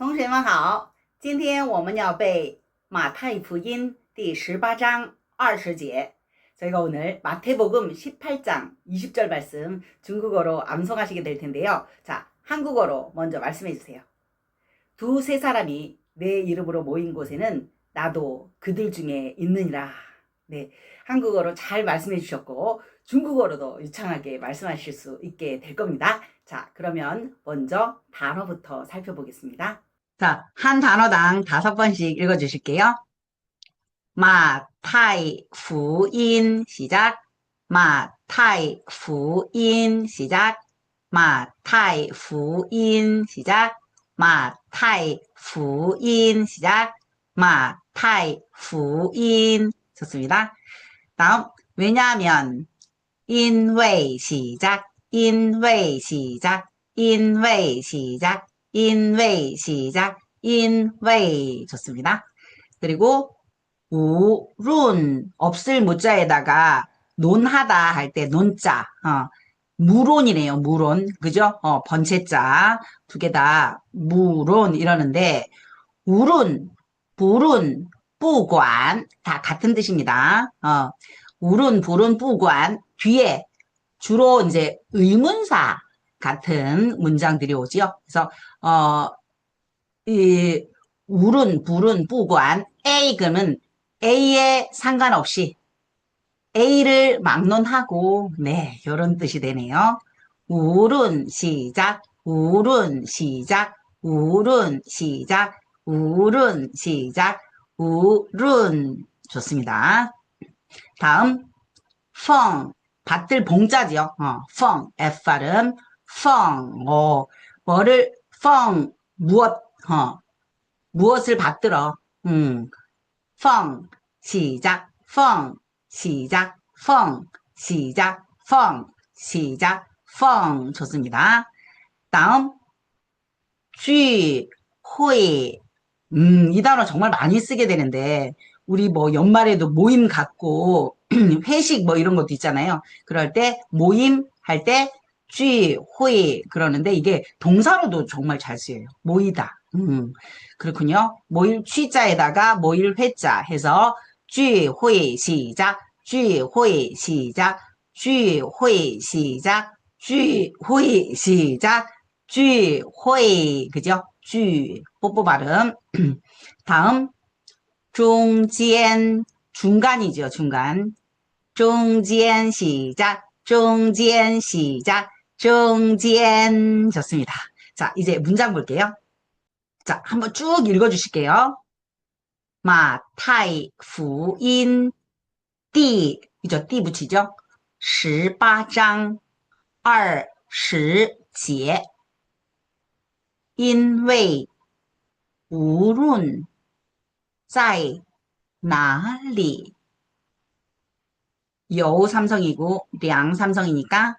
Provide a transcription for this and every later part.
同学们好，今天我们要背马太福音第十八章二十节. 저희가 오늘 마태복음 18장 20절 말씀 중국어로 암송하시게 될 텐데요. 자, 한국어로 먼저 말씀해 주세요. 두세 사람이 내 이름으로 모인 곳에는 나도 그들 중에 있느니라. 네. 한국어로 잘 말씀해 주셨고 중국어로도 유창하게 말씀하실 수 있게 될 겁니다. 자, 그러면 먼저 단어부터 살펴보겠습니다. 자, 한 단어당 다섯 번씩 읽어주실게요. 마타이 후인 시작. 마타이 후인 시작. 마타이 후인 시작. 마타이 후인 시작. 마타이 후인 좋습니다. 다음 왜냐면, 인웨이 시작. 인웨이 시작. 인웨이 시작. in way 시작. in way 좋습니다. 그리고 우론 없을 문자에다가 논하다 할 때 논자. 어, 무론이네요 무론. 그죠? 어, 번체자. 두 개 다 무론 이러는데 우론 부론 뿌관 다 같은 뜻입니다. 어, 우론 부론 뿌관 뒤에 주로 이제 의문사 같은 문장들이 오지요 그래서 어, 이 우룬 불운 뿌관 A 그러면 A에 상관없이 A를 막론하고 네 이런 뜻이 되네요. 우른 시작 우른 시작 우른 시작 우른 시작 우른 좋습니다. 다음 펑 받들 봉자지요. 어, 펑 F 발음 펑 어, 뭐를 펑 무엇 어, 무엇을 받들어. 음, 펑 시작 펑 시작 펑 시작 펑 시작 펑 좋습니다. 다음聚会 음, 이 단어 정말 많이 쓰게 되는데 우리 뭐 연말에도 모임 갖고 회식 뭐 이런 것도 있잖아요. 그럴 때 모임 할 때 쥐회 그러는데 이게 동사로도 정말 잘 쓰여요. 모이다. 음, 그렇군요. 모일 취자에다가 모일 회자 해서 쥐회 시작, 쥐회 시작, 쥐회 시작, 쥐회 시작, 쥐회 그죠? 쥐 뽀뽀 발음. 다음 중간 중간이죠. 중간 중간 시작. 中间시작 中间 좋습니다. 자, 이제 문장 볼게요. 자, 한번 쭉 읽어주실게요. 마, 타이, 푸, 인, 띠, 이죠, 띠 붙이죠? 18장, 20节, 因为无论在哪里有 삼성이고 两 삼성이니까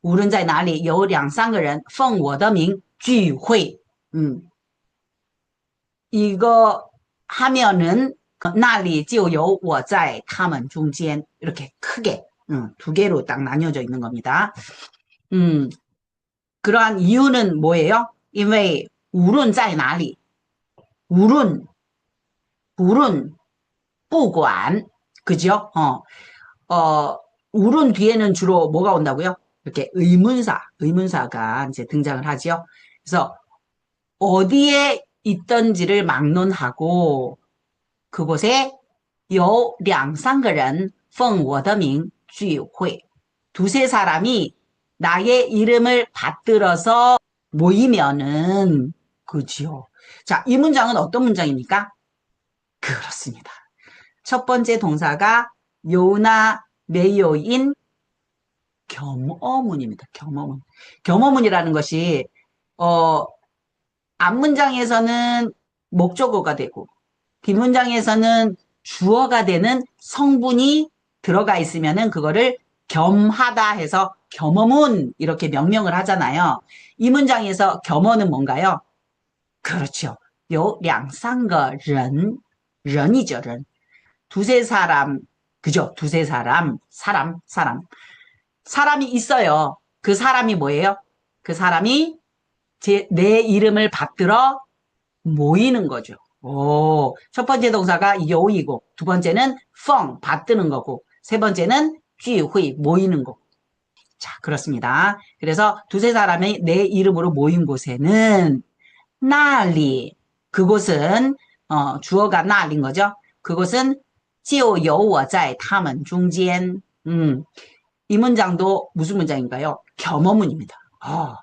无论在哪里有两三个人奉我的名聚会， 음. 이거 하면은 나리 就有我在他们中间 이렇게 크게 음, 두 개로 딱 나뉘어져 있는 겁니다. 음, 그러한 이유는 뭐예요? 因为无论在哪里 无论 无论 不管 그죠? 어, 어, 우론 뒤에는 주로 뭐가 온다고요? 이렇게 의문사, 의문사가 이제 등장을 하죠. 그래서 어디에 있던지를 막론하고 그곳에 有两三个人奉我的名聚会. 두세 사람이 나의 이름을 받들어서 모이면은 그지요. 자, 이 문장은 어떤 문장입니까? 그렇습니다. 첫 번째 동사가 요나 메요인 겸어문입니다. 겸어문. 겸어문이라는 것이 어 앞문장에서는 목적어가 되고 뒷문장에서는 주어가 되는 성분이 들어가 있으면은 그거를 겸하다 해서 겸어문 이렇게 명명을 하잖아요. 이 문장에서 겸어는 뭔가요? 그렇죠. 요 량三个 ren, ren이죠, ren. 두세 사람, 그죠? 두세 사람, 사람, 사람. 사람이 있어요. 그 사람이 뭐예요? 그 사람이 제, 내 이름을 받들어 모이는 거죠. 오, 첫 번째 동사가 요이고, 두 번째는 펑, 받드는 거고, 세 번째는 쥐회, 모이는 거. 자, 그렇습니다. 그래서 두세 사람이 내 이름으로 모인 곳에는 나리, 그곳은 어, 주어가 나리인 거죠. 그곳은 就有我在他们中间. 음, 이 문장도 무슨 문장인가요? 겸허문입니다. 아,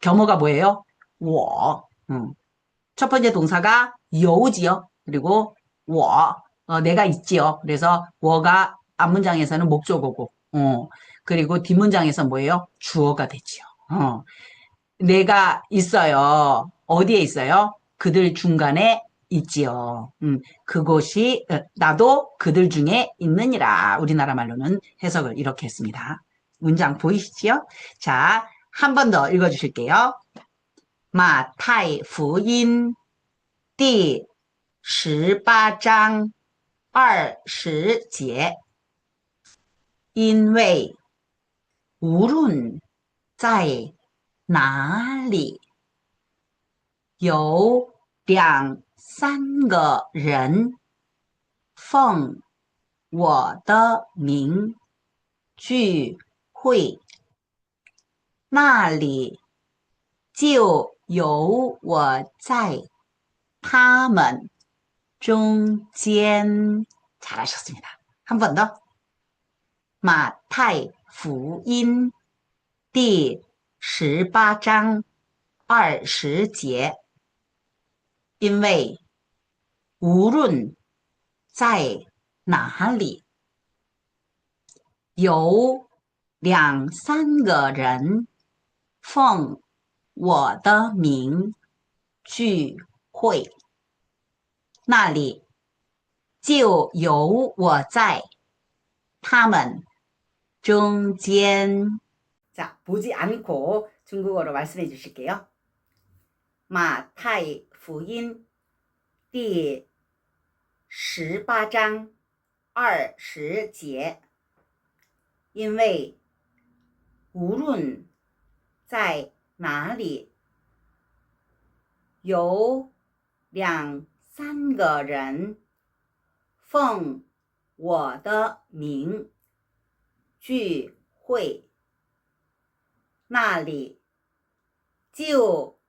겸허가 뭐예요? 워. 음. 첫 번째 동사가 여우지요. 그리고 워. 어, 내가 있지요. 그래서 워가 앞문장에서는 목적어고, 어. 그리고 뒷문장에서 뭐예요? 주어가 되지요. 어. 내가 있어요. 어디에 있어요? 그들 중간에 있지요. 음, 그곳이 어, 나도 그들 중에 있느니라. 우리나라 말로는 해석을 이렇게 했습니다. 문장 보이시지요? 자, 한 번 더 읽어주실게요. 마타이福音 第十八章二十节，因为无论在哪里，有两 三个人奉我的名聚会，那里就有我在他们中间。잘하셨습니다 한 번 더。 马太福音第十八章二十节， 因为无论在哪里，有两三个人奉我的名聚会，那里就有我在他们。 중간 자, 보지 않고 중국어로 말씀해 주실게요. 마타이 福音第十八章二十节，因为无论在哪里，有两三个人奉我的名。聚会，那里就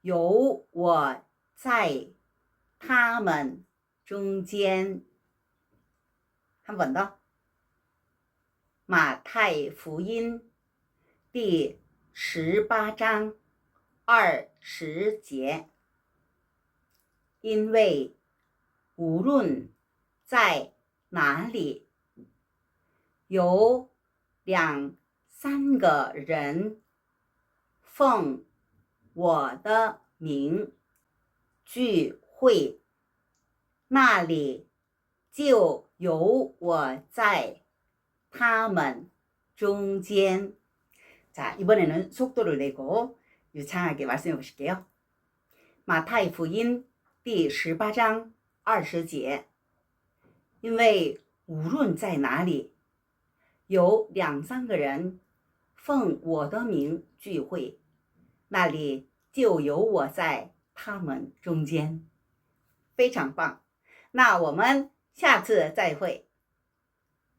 有我在他们中间。看稳到马太福音第十八章二十节，因为无论在哪里有两三个人奉我的名聚会，那里就有我在他们中间。자이번에는속도를내고유창하게말씀해보실게요马太福音第十八章二十节，因为无论在哪里。有两三个人奉我的名聚会，那里就有我在 他们中间，非常棒。那我们下次再会。